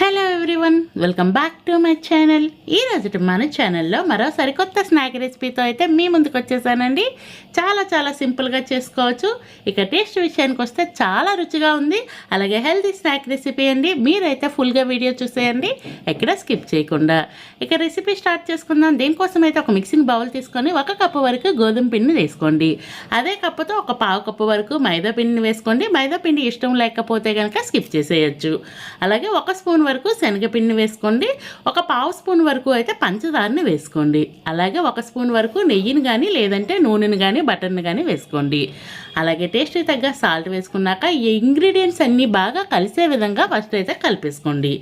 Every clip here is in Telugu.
Hello everyone welcome back to my channel. ఈ రోజు మన ఛానల్లో మరో సరికొత్త స్నాక్ రెసిపీతో అయితే మీ ముందుకు వచ్చేసానండి. చాలా చాలా సింపుల్గా చేసుకోవచ్చు. ఇక టేస్ట్ విషయానికి వస్తే చాలా రుచిగా ఉంది. అలాగే హెల్తీ స్నాక్ రెసిపీ అండి. మీరైతే ఫుల్గా వీడియో చూసేయండి. ఎక్కడ స్కిప్ చేయకుండా. ఇక రెసిపీ స్టార్ట్ చేసుకుందాం. దీనికోసం అయితే ఒక మిక్సింగ్ బౌల్ తీసుకొని ఒక కప్పు వరకు గోధుమ పిండిని వేసుకోండి. అదే కప్పుతో ఒక పావు కప్పు వరకు మైదా పిండిని వేసుకోండి. మైదా పిండి ఇష్టం లేకపోతే కనుక స్కిప్ చేసేయచ్చు. అలాగే ఒక స్పూన్ వరకు శనగపిండిని వేసుకోండి. ఒక పావు స్పూన్ వరకు అయితే పంచదారని వేసుకోండి. అలాగే ఒక స్పూన్ వరకు నెయ్యిని కానీ లేదంటే నూనెని కానీ బటర్ని కానీ వేసుకోండి. అలాగే టేస్ట్ తగ్గ సాల్ట్ వేసుకున్నాక ఈ ఇంగ్రీడియంట్స్ అన్నీ బాగా కలిసే విధంగా ఫస్ట్ అయితే కలిపేసుకోండి.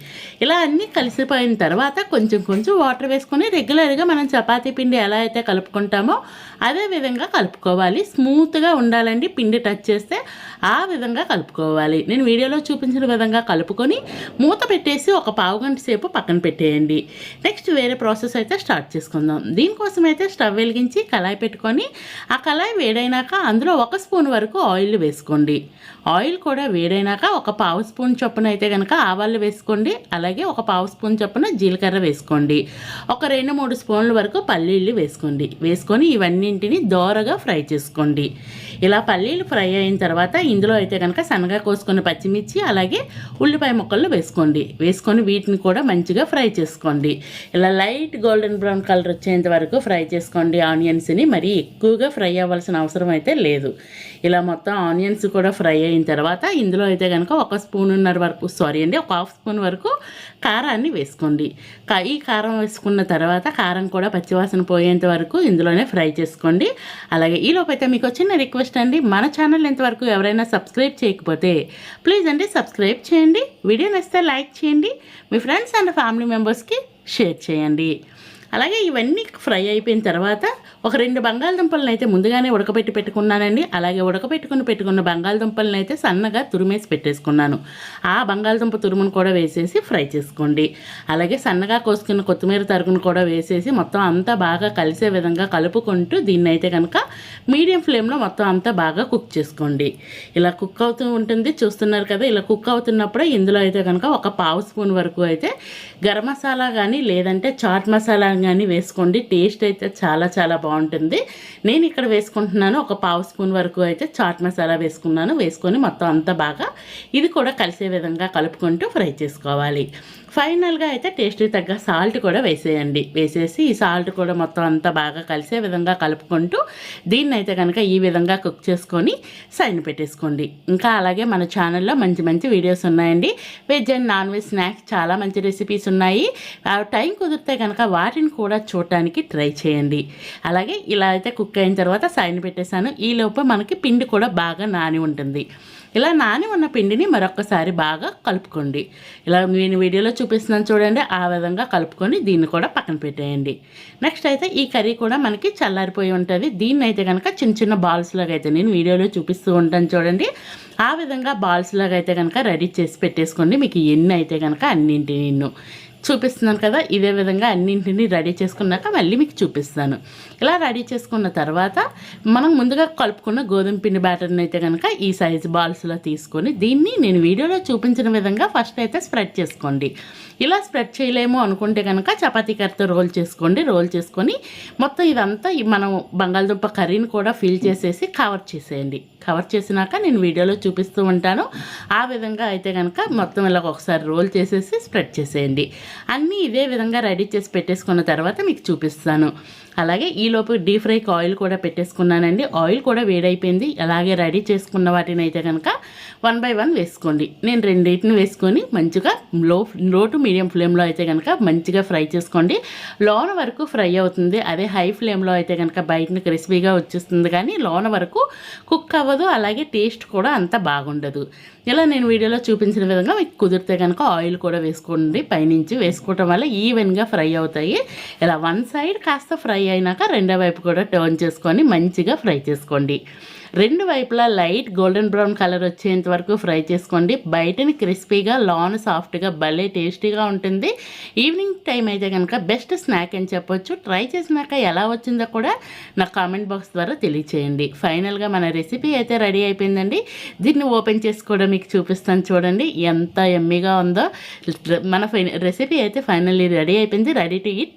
ఇలా అన్నీ కలిసిపోయిన తర్వాత కొంచెం కొంచెం వాటర్ వేసుకొని రెగ్యులర్గా మనం చపాతీ పిండి ఎలా అయితే కలుపుకుంటామో అదే విధంగా కలుపుకోవాలి. స్మూత్గా ఉండాలండి పిండి టచ్ చేస్తే ఆ విధంగా కలుపుకోవాలి. నేను వీడియోలో చూపించిన విధంగా కలుపుకొని మూత పెట్టేసి ఒక పావు గంట సేపు పక్కన పెట్టేయండి. నెక్స్ట్ వేరే ప్రాసెస్ అయితే స్టార్ట్ చేసుకుందాం. దీనికోసం అయితే స్టవ్ వెలిగించి కళాయి పెట్టుకొని ఆ కళాయి వేడైనాక అందులో ఒక స్పూన్ వరకు ఆయిల్ వేసుకోండి. ఆయిల్ కూడా వేడైనాక ఒక పావు స్పూన్ చొప్పున అయితే కనుక ఆవాలు వేసుకోండి. అలాగే ఒక పావు స్పూన్ చొప్పున జీలకర్ర వేసుకోండి. ఒక రెండు మూడు స్పూన్ల వరకు పల్లీళ్ళు వేసుకోండి. వేసుకొని ఇవన్నింటిని దోరగా ఫ్రై చేసుకోండి. ఇలా పల్లీలు ఫ్రై అయిన తర్వాత ఇందులో అయితే కనుక సన్నగా కోసుకున్న పచ్చిమిర్చి అలాగే ఉల్లిపాయ ముక్కలు వేసుకోండి. వేసుకొని వీటిని కూడా మంచిగా ఫ్రై చేసుకోండి. ఇలా లైట్ గోల్డెన్ బ్రౌన్ కలర్ వచ్చేంత వరకు ఫ్రై చేసుకోండి. ఆనియన్స్ని మరీ ఎక్కువగా ఫ్రై అవ్వాల్సిన అవసరం అయితే లేదు. ఇలా మొత్తం ఆనియన్స్ కూడా ఫ్రై అయిన తర్వాత ఇందులో అయితే కనుక ఒక స్పూన్న్నర వరకు సారీ అండి ఒక హాఫ్ స్పూన్ వరకు కారాన్ని వేసుకోండి. ఈ కారం వేసుకున్న తర్వాత కారం కూడా పచ్చివాసన పోయేంత వరకు ఇందులోనే ఫ్రై చేసుకోండి. అలాగే ఈలోపు అయితే మీకు చిన్న రిక్వెస్ట్ అండి. మన ఛానల్ ఇంతవరకు ఎవరైనా సబ్స్క్రైబ్ చేయకపోతే ప్లీజ్ అండి సబ్స్క్రైబ్ చేయండి. వీడియో నచ్చితే లైక్ చేయండి. మీ ఫ్రెండ్స్ అండ్ ఫ్యామిలీ మెంబర్స్కి షేర్ చేయండి. అలాగే ఇవన్నీ ఫ్రై అయిపోయిన తర్వాత ఒక రెండు బంగాళదుంపలను అయితే ముందుగానే ఉడకబెట్టి పెట్టుకున్నానండి. అలాగే ఉడకబెట్టుకుని పెట్టుకున్న బంగాళదుంపలను అయితే సన్నగా తురిమేసి పెట్టేసుకున్నాను. ఆ బంగాళదుంప తురుమును కూడా వేసేసి ఫ్రై చేసుకోండి. అలాగే సన్నగా కోసుకున్న కొత్తిమీర తరుగును కూడా వేసేసి మొత్తం అంతా బాగా కలిసే విధంగా కలుపుకుంటూ దీన్ని అయితే కనుక మీడియం ఫ్లేమ్లో మొత్తం అంతా బాగా కుక్ చేసుకోండి. ఇలా కుక్ అవుతూ ఉంటుంది. చూస్తున్నారు కదా ఇలా కుక్ అవుతున్నప్పుడే ఇందులో అయితే కనుక ఒక పావు స్పూన్ వరకు అయితే గరం మసాలా కానీ లేదంటే చాట్ మసాలా కానీ వేసుకోండి. టేస్ట్ అయితే చాలా చాలా బాగుంటుంది. నేను ఇక్కడ వేసుకుంటున్నాను. ఒక పావు స్పూన్ వరకు అయితే చాట్ మసాలా వేసుకున్నాను. వేసుకొని మొత్తం అంతా బాగా ఇది కూడా కలిసే విధంగా కలుపుకుంటూ ఫ్రై చేసుకోవాలి. ఫైనల్గా అయితే టేస్ట్ తగ్గ సాల్ట్ కూడా వేసేయండి. వేసేసి ఈ సాల్ట్ కూడా మొత్తం అంతా బాగా కలిసే విధంగా కలుపుకుంటూ దీన్ని అయితే కనుక ఈ విధంగా కుక్ చేసుకొని సైన్ పెట్టేసుకోండి. ఇంకా అలాగే మన ఛానల్లో మంచి మంచి వీడియోస్ ఉన్నాయండి. Veg and non veg snacks చాలా మంచి రెసిపీస్ ఉన్నాయి. టైం కుదిరితే కనుక వాటిని కూడా చూడటానికి ట్రై చేయండి. అలాగే ఇలా అయితే కుక్ అయిన తర్వాత సైన్ పెట్టేశాను. ఈ మనకి పిండి కూడా బాగా నాని ఉంటుంది. ఇలా నాని ఉన్న పిండిని మరొకసారి బాగా కలుపుకోండి. ఇలా నేను వీడియోలో చూపిస్తున్నాను చూడండి ఆ విధంగా కలుపుకొని దీన్ని కూడా పక్కన పెట్టేయండి. నెక్స్ట్ అయితే ఈ కర్రీ కూడా మనకి చల్లారిపోయి ఉంటుంది. దీన్ని అయితే కనుక చిన్న చిన్న బాల్స్ లాగా అయితే నేను వీడియోలో చూపిస్తూ ఉంటాను చూడండి. ఆ విధంగా బాల్స్ లాగా అయితే కనుక రెడీ చేసి పెట్టేసుకోండి. మీకు ఎన్ని అయితే కనుక అన్నింటి నిన్ను. చూపిస్తున్నాను కదా ఇదే విధంగా అన్నింటిని రెడీ చేసుకున్నాక మళ్ళీ మీకు చూపిస్తాను. ఇలా రెడీ చేసుకున్న తర్వాత మనం ముందుగా కలుపుకున్న గోధుమ పిండి బ్యాటర్ని అయితే కనుక ఈ సైజు బాల్స్లో తీసుకొని దీన్ని నేను వీడియోలో చూపించిన విధంగా ఫస్ట్ అయితే స్ప్రెడ్ చేసుకోండి. ఇలా స్ప్రెడ్ చేయలేము అనుకుంటే కనుక చపాతీ కర్రతో రోల్ చేసుకోండి. రోల్ చేసుకొని మొత్తం ఇదంతా మనం బంగాళదుంప కర్రీని కూడా ఫిల్ చేసేసి కవర్ చేసేయండి. కవర్ చేసినాక నేను వీడియోలో చూపిస్తూ ఉంటాను. ఆ విధంగా అయితే కనుక మొత్తం ఇలా ఒకసారి రోల్ చేసేసి స్ప్రెడ్ చేసేయండి. అన్నీ ఇదే విధంగా రెడీ చేసి పెట్టేసుకున్న తర్వాత మీకు చూపిస్తాను. అలాగే ఈలోపు డీప్ ఫ్రైకి ఆయిల్ కూడా పెట్టేసుకున్నానండి. ఆయిల్ కూడా వేడైపోయింది. అలాగే రెడీ చేసుకున్న వాటిని అయితే కనుక వన్ బై వన్ వేసుకోండి. నేను రెండింటిని వేసుకొని మంచిగా లో లో టు మీడియం ఫ్లేమ్లో అయితే కనుక మంచిగా ఫ్రై చేసుకోండి. లోన వరకు ఫ్రై అవుతుంది. అదే హై ఫ్లేమ్లో అయితే కనుక బయటని క్రిస్పీగా వచ్చేస్తుంది. కానీ లోన వరకు కుక్ అవ్వదు. అలాగే టేస్ట్ కూడా అంత బాగుండదు. ఇలా నేను వీడియోలో చూపించిన విధంగా మీకు కుదిరితే కనుక ఆయిల్ కూడా వేసుకోండి. పైనుంచి వేసుకోవటం వల్ల ఈవెన్గా ఫ్రై అవుతాయి. ఇలా వన్ సైడ్ కాస్త ఫ్రై అయినాక రెండో వైపు కూడా టర్న్ చేసుకొని మంచిగా ఫ్రై చేసుకోండి. రెండు వైపులా లైట్ గోల్డెన్ బ్రౌన్ కలర్ వచ్చేంత వరకు ఫ్రై చేసుకోండి. బయటని క్రిస్పీగా లాన్ సాఫ్ట్గా భలే టేస్టీగా ఉంటుంది. ఈవినింగ్ టైం అయితే కనుక బెస్ట్ స్నాక్ అని చెప్పొచ్చు. ట్రై చేసినాక ఎలా వచ్చిందో కూడా నా కామెంట్ బాక్స్ ద్వారా తెలియచేయండి. ఫైనల్గా మన రెసిపీ అయితే రెడీ అయిపోయిందండి. దీన్ని ఓపెన్ చేసి కూడా మీకు చూపిస్తాను చూడండి. ఎంత ఎమ్మిగా ఉందో. మన ఫైన రెసిపీ అయితే ఫైనల్లీ రెడీ అయిపోయింది. Ready to eat.